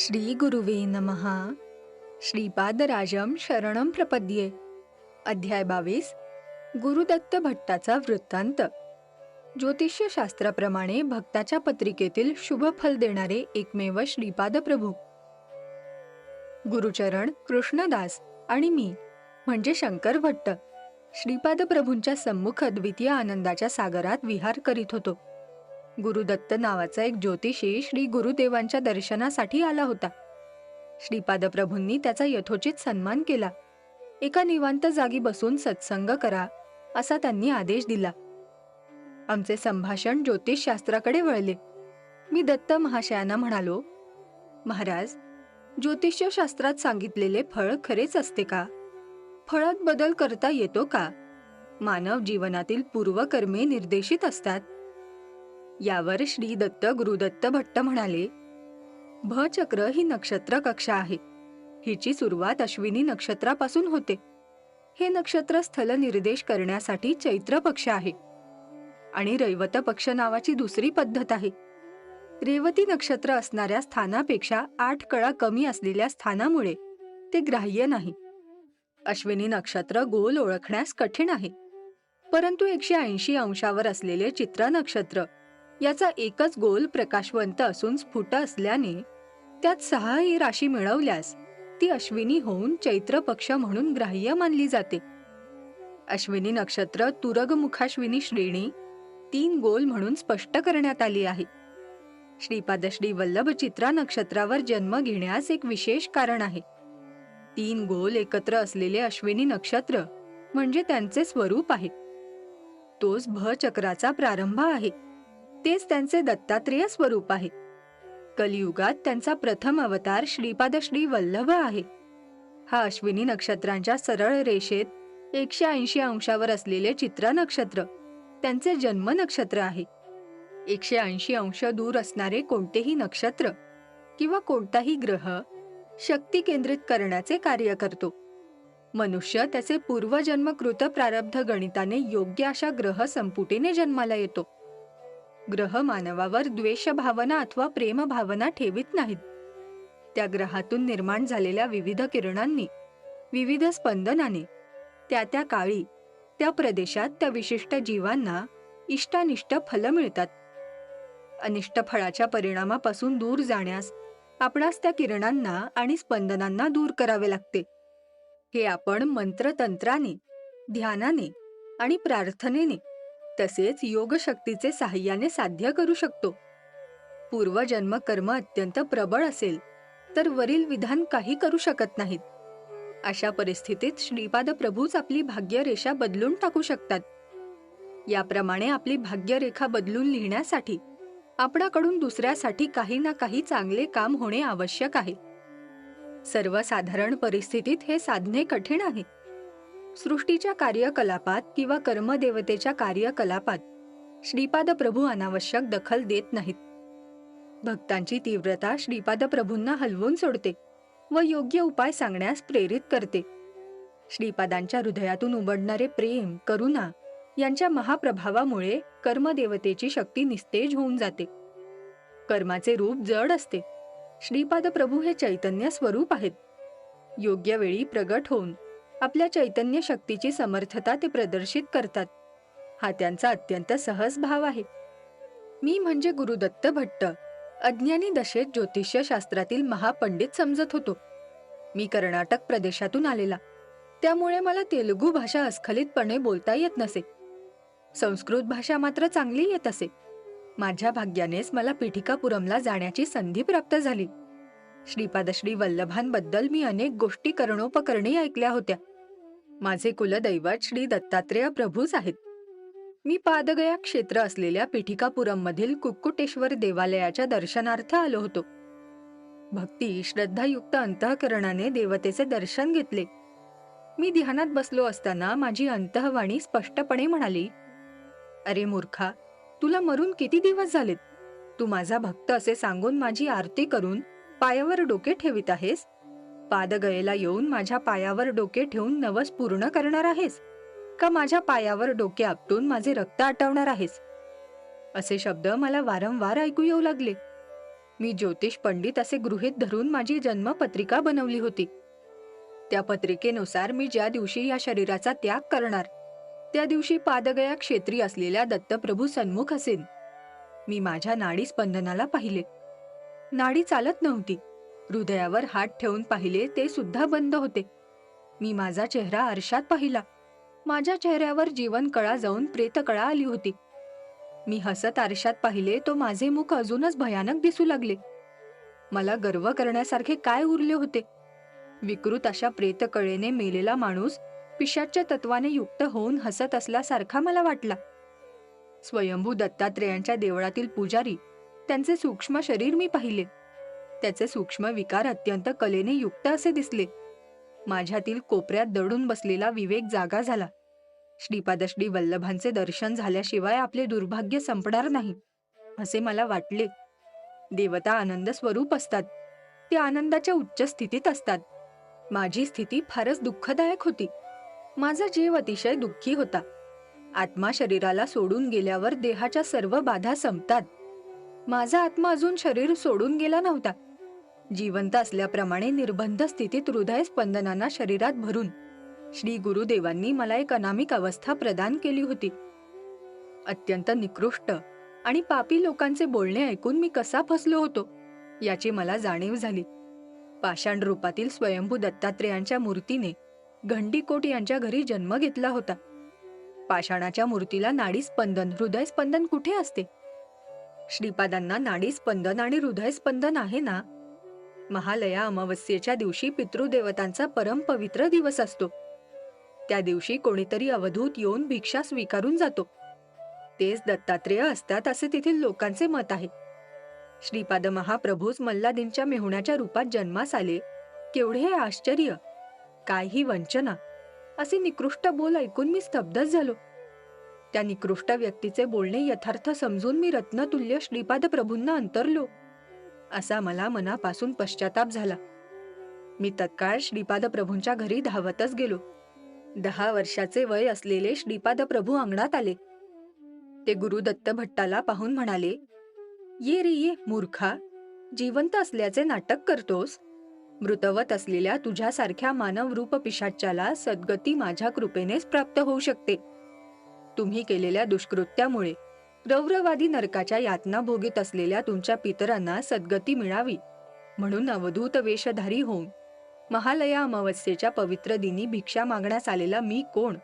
श्री गुरुवे नमहा श्रीपादराजम शरणम प्रपद्ये. अध्याय बावीस. गुरुदत्त भट्टाचा वृत्तांत. ज्योतिषशास्त्राप्रमाणे भक्ताच्या पत्रिकेतील शुभ फल देणारे एकमेव श्रीपाद प्रभू गुरुचरण कृष्णदास आणि मी म्हणजे शंकर भट्ट श्रीपाद प्रभूंच्या सम्मुख द्वितीय आनंदाच्या सागरात विहार करीत होतो. गुरुदत्त नावाचा एक ज्योतिषी श्री गुरुदेवांच्या दर्शनासाठी आला होता. श्रीपादप्रभूंनी त्याचा यथोचित सन्मान केला. एका निवांत जागी बसून सत्संग करा असा त्यांनी आदेश दिला. आमचे संभाषण ज्योतिषशास्त्राकडे वळले. मी दत्त महाशयांना म्हणालो महाराज ज्योतिषशास्त्रात सांगितलेले फळ खरेच असते का? फळात बदल करता येतो का? मानव जीवनातील पूर्वकर्मे निर्देशित असतात. यावर श्री दत्त गुरुदत्त भट्ट म्हणाले भ चक्र ही नक्षत्र कक्षा आहे. हिची सुरुवात अश्विनी नक्षत्रापासून होते. हे नक्षत्र स्थल निर्देश करण्यासाठी चैत्र पक्ष आहे. आणि रैवत पक्ष नावाची दुसरी पद्धत आहे. रेवती नक्षत्र असणाऱ्या स्थानापेक्षा आठ कळा कमी असलेल्या स्थानामुळे ते ग्राह्य नाही. अश्विनी नक्षत्र गोल ओळखण्यास कठीण आहे. परंतु एकशे ऐंशी अंशावर असलेले चित्रा नक्षत्र याचा एकच गोल प्रकाशवंत असून स्फुट असल्याने त्यात सहाही राशी मिळवल्यास ती अश्विनी होऊन चैत्र पक्ष म्हणून ग्राह्य मानली जाते. अश्विनी नक्षत्र तुरगमुखाश्विनी श्रेणी तीन गोल म्हणून स्पष्ट करण्यात आली आहे. श्रीपाद श्री वल्लभ चित्रा नक्षत्रावर जन्म घेण्यास एक विशेष कारण आहे. तीन गोल एकत्र असलेले अश्विनी नक्षत्र म्हणजे त्यांचे स्वरूप आहे. तोच भ चक्राचा प्रारंभ आहे. तेच त्यांचे दत्तात्रेय स्वरूप आहे. कलियुगात त्यांचा प्रथम अवतार श्रीपाद श्री वल्लभ आहे. हा अश्विनी नक्षत्रांच्या सरळ रेषेत एकशे ऐंशी अंशावर असलेले चित्रा नक्षत्र त्यांचे जन्म नक्षत्र आहे. एकशे ऐंशी अंश दूर असणारे कोणतेही नक्षत्र किंवा कोणताही ग्रह शक्ती केंद्रित करण्याचे कार्य करतो. मनुष्य त्याचे पूर्वजन्मकृत प्रारब्ध गणिताने योग्य अशा ग्रह संपुटीने जन्माला येतो. ग्रह मानवावर द्वेषभावना अथवा प्रेमभावना ठेवित ठेवीत नाहीत. त्या ग्रहातून निर्माण झालेल्या विविध किरणांनी विविध स्पंदनाने त्या त्या काळी त्या प्रदेशात त्या विशिष्ट जीवांना इष्टानिष्ट फल मिळतात. अनिष्ट फळाच्या परिणामापासून दूर जाण्यास आपणास त्या किरणांना आणि स्पंदनांना दूर करावे लागते. हे आपण मंत्रतंत्राने ध्यानाने आणि प्रार्थनेने तसेच योगशक्तीचे साह्याने साध्य करू शकतो. पूर्वजन्म कर्म अत्यंत प्रबळ असेल तर वरील विधान काही करू शकत नाहीत. अशा परिस्थितीत श्रीपाद प्रभूच आपली भाग्यरेषा बदलून टाकू शकतात. याप्रमाणे आपली भाग्यरेखा बदलून लिहिण्यासाठी आपणाकडून दुसऱ्यासाठी काही ना काही चांगले काम होणे आवश्यक आहे. सर्वसाधारण परिस्थितीत हे साधणे कठीण आहे. सृष्टीच्या कार्यकलापात किंवा कर्मदेवतेच्या कार्यकलापात श्रीपाद प्रभू अनावश्यक दखल देत नाहीत. भक्तांची तीव्रता श्रीपाद प्रभूंना हलवून सोडते व योग्य उपाय सांगण्यास प्रेरित करते. श्रीपादांच्या हृदयातून उमडणारे प्रेम करुणा यांच्या महाप्रभावामुळे कर्मदेवतेची शक्ती निस्तेज होऊन जाते. कर्माचे रूप जड असते. श्रीपाद प्रभू हे चैतन्य स्वरूप आहेत. योग्य वेळी प्रगट होऊन आपल्या चैतन्य शक्तीची समर्थता ते प्रदर्शित करतात. हा त्यांचा अत्यंत सहज भाव आहे. मी म्हणजे गुरुदत्त भट्ट अज्ञानी दशेत ज्योतिष्य शास्त्रातील महापंडित समजत होतो. मी कर्नाटक प्रदेशातून आलेला. त्यामुळे मला तेलुगू भाषा अस्खलितपणे बोलता येत नसे. संस्कृत भाषा मात्र चांगली येत असे. माझ्या भाग्यानेच मला पिठिकापुरमला जाण्याची संधी प्राप्त झाली. श्रीपादश्री वल्लभांबद्दल मी अनेक गोष्टी करणोपकरणी ऐकल्या होत्या. माझे कुलदैवत श्री दत्तात्रेय प्रभूच आहेत मी पादगया क्षेत्र असलेल्या पीठिकापुरममधील कुक्कुटेश्वर देवालयाच्या दर्शनार्थ आलो होतो. भक्ती श्रद्धायुक्त अंतःकरणाने देवतेचे दर्शन घेतले. मी ध्यानात बसलो असताना माझी अंतःवाणी स्पष्टपणे म्हणाली अरे मूर्खा तुला मरून किती दिवस झालेत? तू माझा भक्त असे सांगून माझी आरती करून पायावर डोके ठेवित आहेस? पादगयेला येऊन माझ्या पायावर डोके ठेवून नवस पूर्ण करणार आहेस? का माझ्या पायावर डोके आपटून माझे रक्त आटवणार आहेस? असे शब्द मला वारंवार ऐकू येऊ लागले. मी ज्योतिष पंडित असे गृहीत धरून माझी जन्मपत्रिका बनवली होती. त्या पत्रिकेनुसार मी ज्या दिवशी या शरीराचा त्याग करणार त्या दिवशी पादगया क्षेत्री असलेल्या दत्तप्रभू सन्मुख असेन. मी माझ्या नाडी स्पंदनाला पाहिले. नाडी चालत नव्हती. हृदयावर हात ठेवून पाहिले ते सुद्धा बंद होते. मी माझा चेहरा आरशात पाहिला. माझ्या चेहऱ्यावर जीवन कळा जाऊन प्रेतकळा आली होती. मी हसत आरशात पाहिले तो माझे मुख अजूनच भयानक दिसू लागले. मला गर्व करण्यासारखे काय उरले होते? विकृत अशा प्रेतकळेने मेलेला माणूस पिशाच्या तत्वाने युक्त होऊन हसत असल्यासारखा मला वाटला. स्वयंभू दत्तात्रेयांच्या देवळातील पुजारी त्यांचे सूक्ष्म शरीर मी पाहिले. त्याचे सूक्ष्म विकार अत्यंत कलेने युक्त असे दिसले. माझ्यातील कोपऱ्यात दडून बसलेला विवेक जागा झाला. श्रीपादश्री वल्लभांचे दर्शन झाल्याशिवाय आपले दुर्भाग्य संपणार नाही असे मला वाटले. देवता आनंद स्वरूप असतात. ते आनंदाच्या उच्च स्थितीत असतात. माझी स्थिती फारच दुःखदायक होती. माझा जीव अतिशय दुःखी होता. आत्मा शरीराला सोडून गेल्यावर देहाच्या सर्व बाधा संपतात. माझा आत्मा अजून शरीर सोडून गेला नव्हता. जिवंत असल्याप्रमाणे निर्बंध स्थितीत हृदय स्पंदनांना शरीरात भरून श्री गुरुदेवांनी मला एक अनामिक अवस्था प्रदान केली होती. अत्यंत निकृष्ट आणि पापी लोकांचे बोलणे ऐकून मी कसा फसलो होतो याची मला जाणीव झाली. पाषाण रूपातील स्वयंभू दत्तात्रेयांच्या मूर्तीने घंडीकोट यांच्या घरी जन्म घेतला होता. पाषाणाच्या मूर्तीला नाडी स्पंदन हृदय स्पंदन कुठे असते? श्रीपादांना नाडी स्पंदन आणि हृदय स्पंदन आहे ना? महालया अमावस्येच्या दिवशी पितृदेवतांचा परमपवित्र दिवस असतो. त्या दिवशी कोणीतरी अवधूत येऊन भिक्षा स्वीकारून जातो. तेच दत्तात्रेय असतात असे तेथील लोकांचे मत आहे. श्रीपाद महाप्रभूच मल्लादींच्या मेहुण्याच्या रूपात जन्मास आले. केवढे हे आश्चर्य! काय ही वंचना! असे निकृष्ट बोल ऐकून मी स्तब्धच झालो. त्या निकृष्ट व्यक्तीचे बोलणे यथार्थ समजून मी रत्नतुल्य श्रीपाद प्रभूंना अंतरलो. असा मला मनापासून पश्चाताप झाला. मी तत्काळ श्रीपाद प्रभूंच्या घरी धावतच गेलो. दहा वर्षाचे वय असलेले श्रीपाद प्रभू अंगणात आले. ते गुरुदत्त भट्टाला पाहून म्हणाले ये रे ये मूर्खा जिवंत असल्याचे नाटक करतोस. मृतवत असलेल्या तुझ्यासारख्या मानव रूप पिशाच्याला सद्गती माझ्या कृपेनेच प्राप्त होऊ शकते. तुम्ही केलेल्या दुष्कृत्यामुळे रौरवादी नरकाच्या यातना भोगीत असलेल्या तुमच्या पितरांना सद्गती मिळावी. म्हणून अवधूत वेशधारी होऊन महालया अमावस्येच्या पवित्र दिनी भिक्षा मागण्यास आलेला मी कोण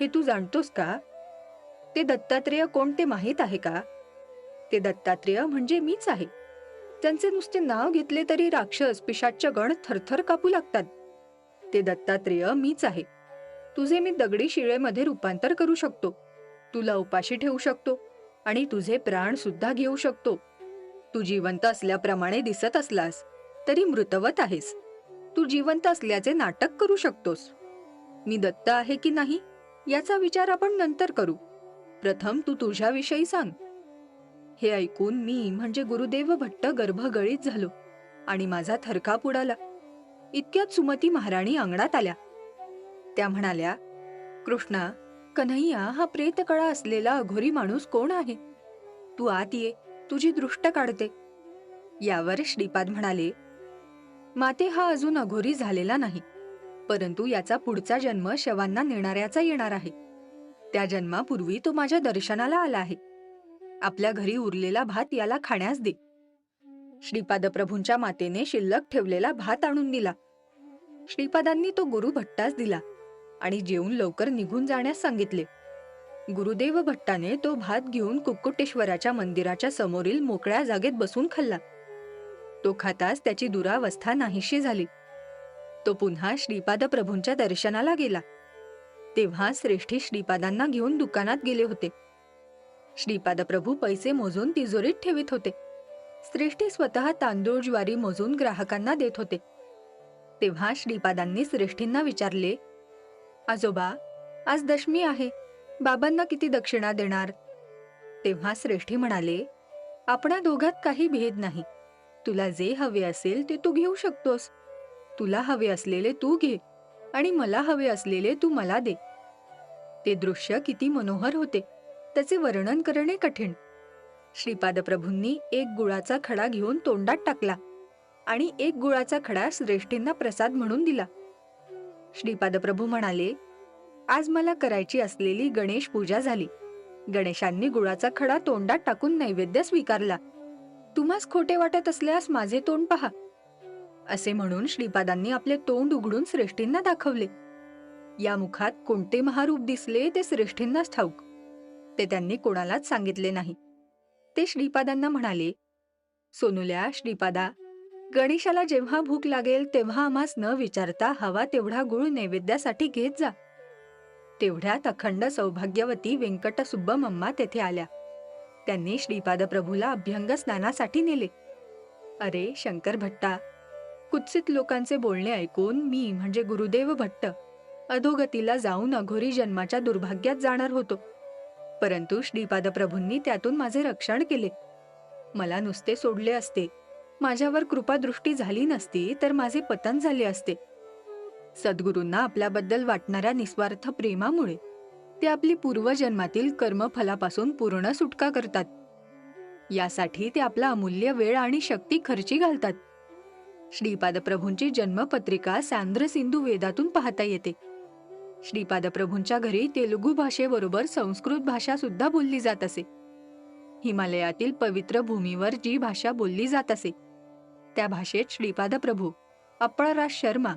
हे तू जाणतोस का? ते दत्तात्रेय कोण ते माहीत आहे का? ते दत्तात्रेय म्हणजे मीच आहे. त्यांचे नुसते नाव घेतले तरी राक्षस पिशाच्य गण थरथर कापू लागतात. ते दत्तात्रेय मीच आहे. तुझे मी दगडी शिळेमध्ये रूपांतर करू शकतो. तुला उपाशी ठेवू शकतो. आणि तुझे प्राण सुद्धा घेऊ शकतो. तू जिवंत असल्याप्रमाणे दिसत असलास तरी मृतवत आहेस. तू जिवंत असल्याचे नाटक करू शकतोस. मी दत्त आहे की नाही याचा विचार आपण नंतर करू. प्रथम तू तुझ्याविषयी सांग. हे ऐकून मी म्हणजे गुरुदेव भट्ट गर्भगळीत झालो आणि माझा थरकाप उडाला. इतक्यात सुमती महाराणी अंगणात आल्या. त्या म्हणाल्या कृष्णा कन्हैया हा प्रेतकळा असलेला अघोरी माणूस कोण आहे? तू आत ये तुझी दृष्ट काढते. यावर श्रीपाद म्हणाले माते हा अजून अघोरी झालेला नाही परंतु याचा पुढचा जन्म शवांना नेणाऱ्याचा येणार आहे. त्या जन्मापूर्वी तो माझ्या दर्शनाला आला आहे. आपल्या घरी उरलेला भात याला खाण्यास दे. श्रीपादप्रभूंच्या मातेने शिल्लक ठेवलेला भात आणून दिला. श्रीपादांनी तो गुरु भट्टास दिला. आणि जेवून लवकर निघून जाण्यास सांगितले. गुरुदेव भट्टाने तो भात घेऊन कुक्कुटेश्वराच्या मंदिराच्या समोरील मोकळ्या जागेत बसून खाल्ला. तो खाताच त्याची दुरावस्था नाहीशी झाली. तो पुन्हा श्रीपाद प्रभूंच्या दर्शनाला गेला. तेव्हा श्रेष्ठी श्रीपादांना घेऊन दुकानात गेले होते. श्रीपाद प्रभू पैसे मोजून तिजोरीत ठेवित होते. श्रेष्ठी स्वतः तांदूळ ज्वारी मोजून ग्राहकांना देत होते. तेव्हा श्रीपादांनी श्रेष्ठींना विचारले आजोबा आज दशमी आहे. बाबांना किती दक्षिणा देणार? तेव्हा श्रेष्ठी म्हणाले आपणा दोघात काही भेद नाही. तुला जे हवे असेल ते तू घेऊ शकतोस. तुला हवे असलेले तू घे आणि मला हवे असलेले तू मला दे. ते दृश्य किती मनोहर होते. त्याचे वर्णन करणे कठीण. श्रीपाद प्रभूंनी एक गुळाचा खडा घेऊन तोंडात टाकला आणि एक गुळाचा खडा श्रेष्ठींना प्रसाद म्हणून दिला. श्रीपाद प्रभू म्हणाले आज मला करायची असलेली गणेश पूजा झाली. गणेशांनी गुळाचा खडा तोंडात टाकून नैवेद्य स्वीकारला. तुम्हास खोटे वाटत असल्यास माझे तोंड पहा. असे म्हणून श्रीपादांनी आपले तोंड उघडून श्रेष्ठींना दाखवले. या मुखात कोणते महारूप दिसले ते श्रेष्ठींनाच ठाऊक. ते त्यांनी कोणालाच सांगितले नाही. ते श्रीपादांना म्हणाले सोनुल्या श्रीपादा गणेशाला जेव्हा भूक लागेल तेव्हा आम्हास न विचारता हवा तेवढा गुळ नैवेद्यासाठी घेत जा. तेवढ्यात अखंड सौभाग्यवती व्यंकटसुब्बमम्मा तेथे आल्या. त्यांनी श्रीपाद प्रभूला अभ्यंग स्नानासाठी नेले. अरे शंकर भट्टा कुत्सित लोकांचे बोलणे ऐकून मी म्हणजे गुरुदेव भट्ट अधोगतीला जाऊन अघोरी जन्माच्या दुर्भाग्यात जाणार होतो. परंतु श्रीपाद प्रभूंनी त्यातून माझे रक्षण केले. मला नुसते सोडले असते. माझ्यावर कृपादृष्टी झाली नसती तर माझे पतन झाले असते. सद्गुरूंना आपल्याबद्दल वाटणाऱ्या निस्वार्थ प्रेमामुळे ते आपली पूर्वजन्मातील कर्मफलापासून पूर्ण सुटका करतात. यासाठी ते आपला अमूल्य वेळ आणि शक्ती खर्ची घालतात. श्रीपादप्रभूंची जन्मपत्रिका सांद्र सिंधू वेदातून पाहता येते. श्रीपादप्रभूंच्या घरी तेलुगू भाषेबरोबर संस्कृत भाषा सुद्धा बोलली जात असे. हिमालयातील पवित्र भूमीवर जी भाषा बोलली जात असे. त्या भाषेत श्रीपाद प्रभू अप्पळराज शर्मा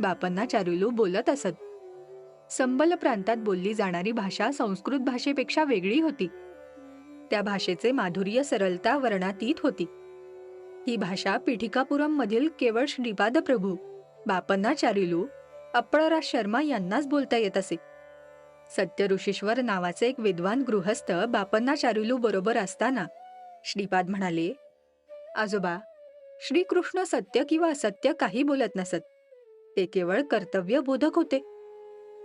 बापांना चारुलू बोलत असत. संबल प्रांतात बोलली जाणारी भाषा संस्कृत भाषेपेक्षा वेगळी होती. त्या भाषेचे माधुर्य सरलता वर्णातीत होती. ही भाषा पिठिकापुरम मधील केवळ श्रीपाद प्रभू बापन्ना चारुलू अप्पळराज शर्मा यांनाच बोलता येत असे. सत्य ऋषीश्वर नावाचे एक विद्वान गृहस्थ बापन्ना चारुलू बरोबर असताना श्रीपाद म्हणाले आजोबा श्रीकृष्ण सत्य किंवा असत्य काही बोलत नसत. ते केवळ कर्तव्य बोधक होते.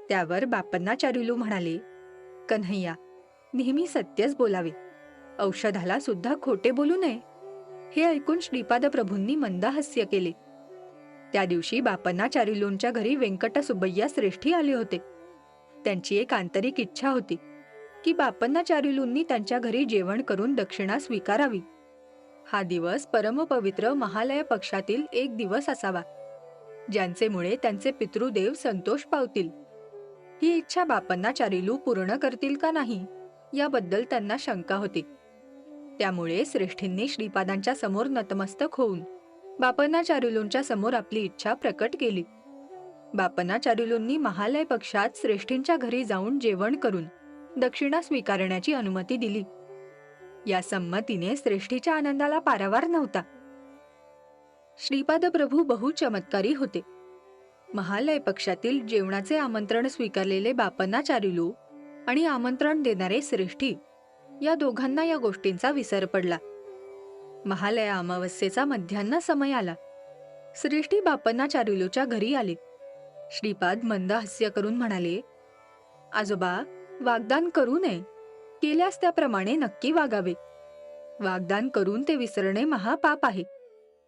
त्यावर बापांना चारुलू म्हणाले कन्हैया नेहमी सत्यच बोलावे. औषधाला सुद्धा खोटे बोलू नये. हे ऐकून श्रीपाद प्रभूंनी मंदहास्य केले. त्या दिवशी बापांना चारुलूंच्या घरी व्यंकट सुब्बय्या श्रेष्ठी आले होते. त्यांची एक आंतरिक इच्छा होती की बापन्ना चारुलूंनी त्यांच्या घरी जेवण करून दक्षिणा स्वीकारावी. हा दिवस परमपवित्र महालय पक्षातील एक दिवस असावा ज्यांचेमुळे त्यांचे पितृदेव संतोष पावतील. ही इच्छा बापांना चारिलू पूर्ण करतील का नाही याबद्दल त्यांना शंका होती. त्यामुळे श्रेष्ठींनी श्रीपादांच्या समोर नतमस्तक होऊन बापना चारुलूंच्या समोर आपली इच्छा प्रकट केली. बापना चारुलूंनी महालय पक्षात श्रेष्ठींच्या घरी जाऊन जेवण करून दक्षिणा स्वीकारण्याची अनुमती दिली. या संमतीने श्रेष्ठीच्या आनंदाला पारावार नव्हता. श्रीपाद प्रभू बहु चमत्कारी होते. महालय पक्षातील जेवणाचे आमंत्रण स्वीकारलेले बापना चारुलू आणि आमंत्रण देणारे श्रेष्ठी या दोघांना या गोष्टींचा विसर पडला. महालया अमावस्येचा मध्यान्ह समय आला. श्रेष्ठी बापना चारुलूच्या घरी आले. श्रीपाद मंद हास्य करून म्हणाले आजोबा वागदान करू नये. केल्यास त्याप्रमाणे नक्की वागावे. वागदान करून ते विसरणे महापाप आहे.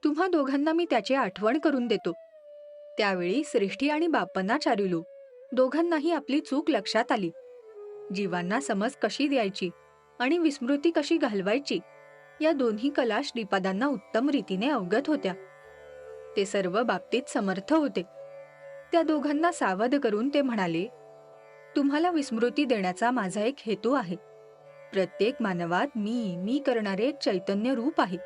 तुम्हा दोघांना मी त्याची आठवण करून देतो. त्यावेळी श्रेष्ठी आणि बापांना चारिलो. दोघांनाही आपली चूक लक्षात आली. जीवांना समज कशी द्यायची आणि विस्मृती कशी घालवायची या दोन्ही कला श्रीपादांना उत्तम रीतीने अवगत होत्या. ते सर्व बाबतीत समर्थ होते. त्या दोघांना सावध करून ते म्हणाले तुम्हाला विस्मृती देण्याचा माझा एक हेतू आहे. प्रत्येक मानवात मी मी करणारे चैतन्य रूप आहे.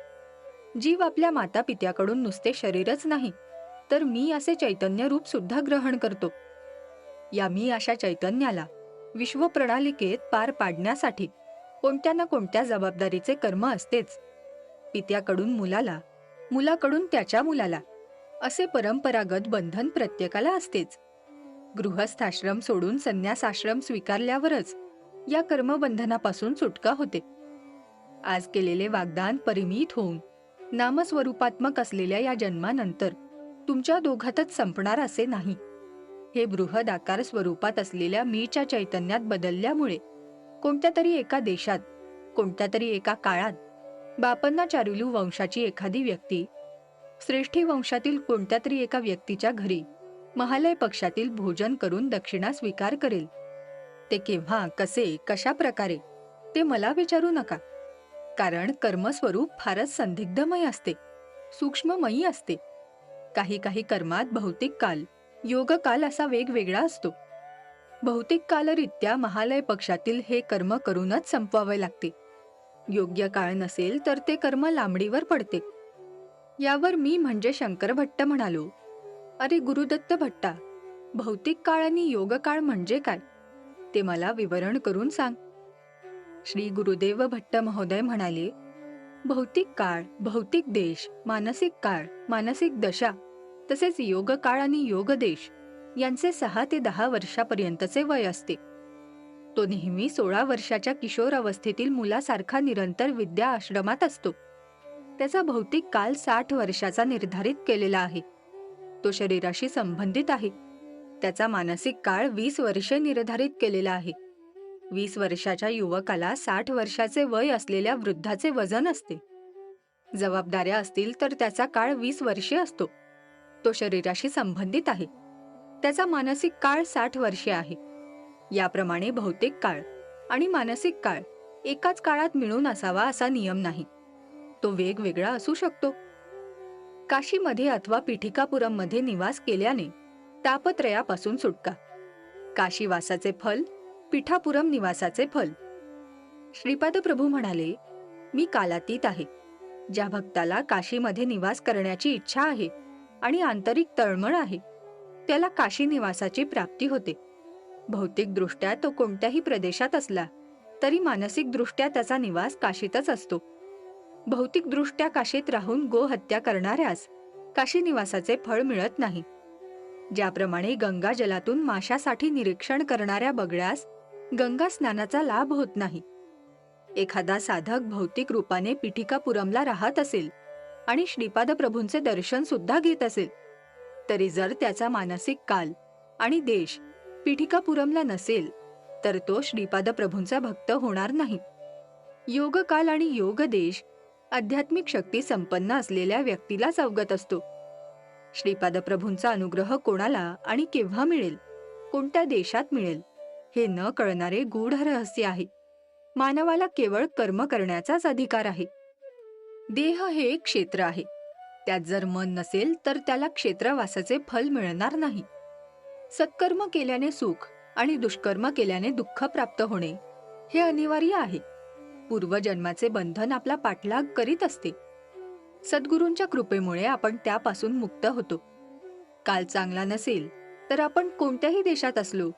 जीव आपल्या माता पित्याकडून नुसते शरीरच नाही तर मी असे चैतन्य रूप सुद्धा ग्रहण करतो. या मी अशा चैतन्याला विश्वप्रणालिकेत पार पाडण्यासाठी कोणत्या ना कोणत्या जबाबदारीचे कर्म असतेच. पित्याकडून मुलाला मुलाकडून त्याच्या मुलाला असे परंपरागत बंधन प्रत्येकाला असतेच. गृहस्थाश्रम सोडून संन्यासाश्रम स्वीकारल्यावरच या कर्मबंधनापासून सुटका होते. आज केलेले वागदान परिमित होऊन नामस्वरूपात्मक असलेल्या या जन्मानंतर तुमच्या दोघातच संपणार असे नाही. हे बृहद आकार स्वरूपात असलेल्या मीच्या चैतन्यात बदलल्यामुळे कोणत्या तरी एका देशात कोणत्या तरी एका काळात बापन्ना चारुलू वंशाची एखादी व्यक्ती श्रेष्ठी वंशातील कोणत्या तरी एका व्यक्तीच्या घरी महालय पक्षातील भोजन करून दक्षिणा स्वीकार करेल. ते केव्हा कसे कशा प्रकारे ते मला विचारू नका. कारण कर्मस्वरूप फारच संदिग्धमय असते सूक्ष्ममयी असते. काही काही कर्मात भौतिक काल योग काल असा वेगवेगळा असतो. भौतिक कालरित्या महालय पक्षातील हे कर्म करूनच संपवावे लागते. योग्य काळ नसेल तर ते कर्म लांबडीवर पडते. यावर मी म्हणजे शंकर भट्ट म्हणालो. अरे गुरुदत्त भट्टा भौतिक काळ आणि योग काळ म्हणजे काय? ते मला विवरण करून सांग. श्री गुरुदेव भट्ट महोदय म्हणाले भौतिक काळ भौतिक देश मानसिक काळ मानसिक दशा तसेच योग काळ आणि योग देश यांचे सहा ते दहा वर्षापर्यंतचे वय असते. तो नेहमी सोळा वर्षाच्या किशोर अवस्थेतील मुलासारखा निरंतर विद्या आश्रमात असतो. त्याचा भौतिक काल साठ वर्षाचा निर्धारित केलेला आहे. तो शरीराशी संबंधित आहे. त्याचा मानसिक काळ वीस वर्षे निर्धारित केलेला आहे. वीस वर्षाच्या युवकाला साठ वर्षाचे वय असलेल्या वृद्धाचे वजन असते. जबाबदाऱ्या असतील तर त्याचा काळ वीस वर्षे असतो. तो शरीराशी संबंधित आहे. त्याचा मानसिक काळ साठ वर्षे आहे. याप्रमाणे भौतिक काळ आणि मानसिक काळ एकाच काळात मिळून असावा असा नियम नाही. तो वेगवेगळा असू शकतो. काशीमध्ये अथवा पिठिकापुरममध्ये निवास केल्याने तापत्रयापासून सुटका. काशीवासाचे फल पिठापुरम निवासाचे फल. श्रीपाद प्रभू म्हणाले मी कालातीत आहे. ज्या भक्ताला काशीमध्ये निवास करण्याची इच्छा आहे आणि आंतरिक तळमळ आहे त्याला काशी निवासाची प्राप्ती होते. भौतिकदृष्ट्या तो कोणत्याही प्रदेशात असला तरी मानसिकदृष्ट्या त्याचा निवास काशीतच असतो. भौतिकदृष्ट्या काशीत राहून गोहत्या करणाऱ्यास काशी निवासाचे फळ मिळत नाही. ज्याप्रमाणे गंगा जलातून माशासाठी निरीक्षण करणाऱ्या बगड्यास गंगा स्नानाचा लाभ होत नाही. एखादा साधक भौतिक रूपाने पिठिकापुरमला राहत असेल आणि श्रीपाद प्रभूंचे दर्शन सुद्धा घेत असेल तरी जर त्याचा मानसिक काल आणि देश पिठिकापुरमला नसेल तर तो श्रीपाद प्रभूंचा भक्त होणार नाही. योग काल आणि योग देश आध्यात्मिक शक्ती संपन्न असलेल्या व्यक्तीलाच अवगत असतो. श्रीपाद प्रभूंचा अनुग्रह कोणाला आणि केव्हा मिळेल? कोणत्या देशात मिळेल? हे न कळणारे गूढ रहस्य आहे. मानवाला केवळ कर्म करण्याचाच अधिकार आहे. देह हे एक क्षेत्र आहे. त्यात जर मन नसेल तर त्याला क्षेत्रवासाचे फल मिळणार नाही. सत्कर्म केल्याने सुख आणि दुष्कर्म केल्याने दुःख प्राप्त होणे हे अनिवार्य आहे. पूर्वजन्माचे बंधन आपला पाठलाग करीत असते. सद्गुरूंच्या कृपेमुळे आपण त्यापासून मुक्त होतो. काल चांगला नसेल तर आपण कोणत्याही देशात असलो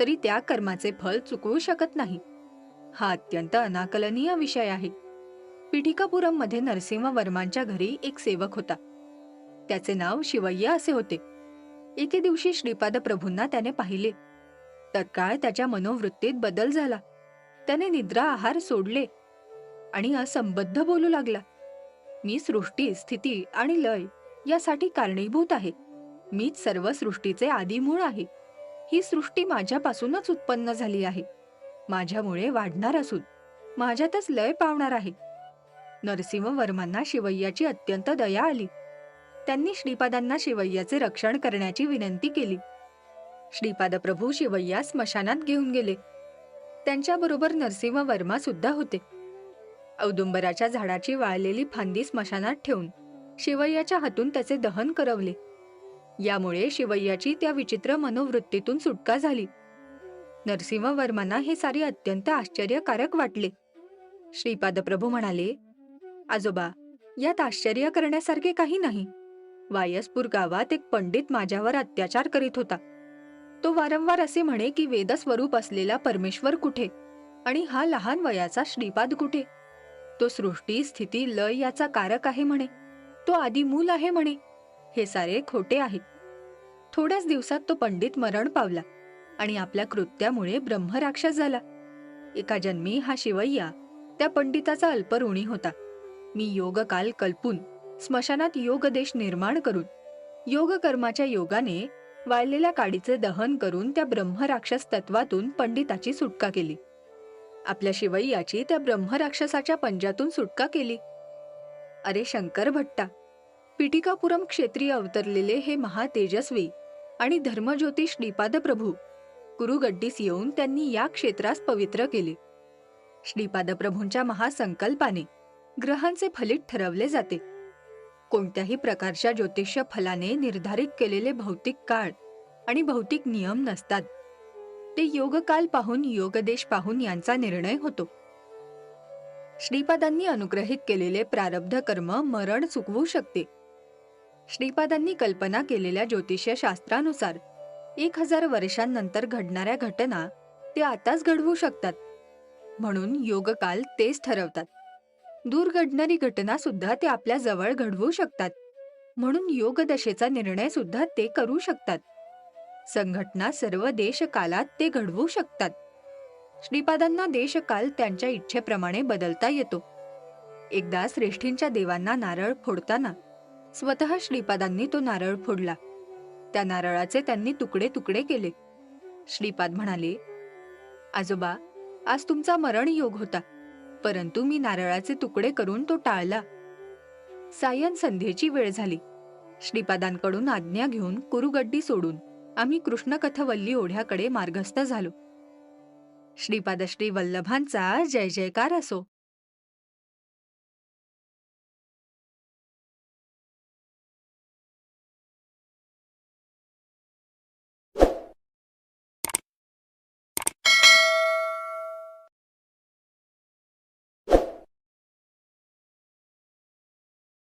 तरी त्या कर्माचे फल चुकवू शकत नाही. हा अत्यंत अनाकलनीय विषय आहे. पिठिकापुरममध्ये नरसिंह वर्मांच्या घरी एक सेवक होता. त्याचे नाव शिवय्या असे होते. एके दिवशी श्रीपाद प्रभूंना त्याने पाहिले. तत्काळ त्याच्या मनोवृत्तीत बदल झाला. त्याने निद्रा आहार सोडले आणि असंबद्ध बोलू लागला. मी सृष्टी स्थिती आणि लय यासाठी कारणीभूत आहे. मीच सर्व सृष्टीचे आदिमूळ आहे. ही सृष्टी माझ्यापासूनच उत्पन्न झाली आहे. माझ्यामुळे वाढणार असून माझ्यातच लय पावणार आहे. नरसिंह वर्मांना शिवय्याची अत्यंत दया आली. त्यांनी श्रीपादांना शिवय्याचे रक्षण करण्याची विनंती केली. श्रीपाद प्रभू शिवय्या स्मशानात घेऊन गेले. त्यांच्याबरोबर नरसिंह वर्मा सुद्धा होते. औदुंबराच्या झाडाची वाळलेली फांदी स्मशानात ठेवून शिवय्याच्या हातून त्याचे दहन करवले. यामुळे शिवय्याची त्या विचित्र मनोवृत्तीतून सुटका झाली. नरसिंहवर्मांना हे सारे अत्यंत आश्चर्यकारक वाटले. श्रीपाद प्रभू म्हणाले आजोबा यात आश्चर्य करण्यासारखे काही नाही. वायसपूर गावात एक पंडित माझ्यावर अत्याचार करीत होता. तो वारंवार असे म्हणे की वेदस्वरूप असलेला परमेश्वर कुठे? आणि हा लहान वयाचा श्रीपाद कुठे? तो सृष्टी स्थिती लय याचा कारक आहे म्हणे. तो आदिमूल आहे म्हणे. हे सारे खोटे आहे. थोड्याच दिवसात तो पंडित मरण पावला आणि आपल्या कृत्यामुळे ब्रह्मराक्षस झाला. एका जन्मी हा शिवय्या त्या पंडिताचा अल्पऋणी होता. मी योगकाल कल्पून स्मशानात योगदेश निर्माण करून योग कर्माच्या योगाने वाळलेल्या काडीचे दहन करून त्या ब्रह्मराक्षस तत्वातून पंडिताची सुटका केली. आपल्या शिवैयाची त्या ब्रह्मराक्षसाच्या पंजातून सुटका केली. अरे शंकर भट्टा पिटिकापुरम क्षेत्रीय अवतरलेले हे महातेजस्वी आणि धर्मज्योतिष श्रीपाद प्रभू कुरुगड्डीस येऊन त्यांनी या क्षेत्रास पवित्र केले. श्रीपाद प्रभूंच्या महासंकल्पाने ग्रहांचे फलित ठरवले जाते. कोणत्याही प्रकारच्या ज्योतिष्य फलाने निर्धारित केलेले भौतिक काळ आणि भौतिक नियम नसतात. ते योगकाल पाहून योगदेश पाहून यांचा निर्णय होतो. श्रीपादांनी अनुग्रहित केलेले प्रारब्ध कर्म मरण चुकवू शकते. श्रीपादांनी कल्पना केलेल्या ज्योतिष्य शास्त्रानुसार एक हजार वर्षांनंतर घडणाऱ्या घटना ते आताच घडवू शकतात. म्हणून योगकाल तेच ठरवतात. दूर घडणारी घटना सुद्धा ते आपल्या जवळ घडवू शकतात. म्हणून योगदशेचा निर्णय सुद्धा ते करू शकतात. संघटना सर्व देशकालात ते घडवू शकतात. श्रीपादांना देशकाल त्यांच्या इच्छेप्रमाणे बदलता येतो. एकदा श्रेष्ठींच्या देवांना नारळ फोडताना स्वतः श्रीपादांनी तो नारळ फोडला. त्या नारळाचे त्यांनी तुकडे तुकडे केले. श्रीपाद म्हणाले आजोबा आज तुमचा मरण योग होता परंतु मी नारळाचे तुकडे करून तो टाळला. सायन संध्येची वेळ झाली. श्रीपादांकडून आज्ञा घेऊन कुरुगड्डी सोडून आम्ही कृष्णकथवल्ली ओढ्याकडे मार्गस्थ झालो. श्रीपादश्री वल्लभांचा जय जयकार असो.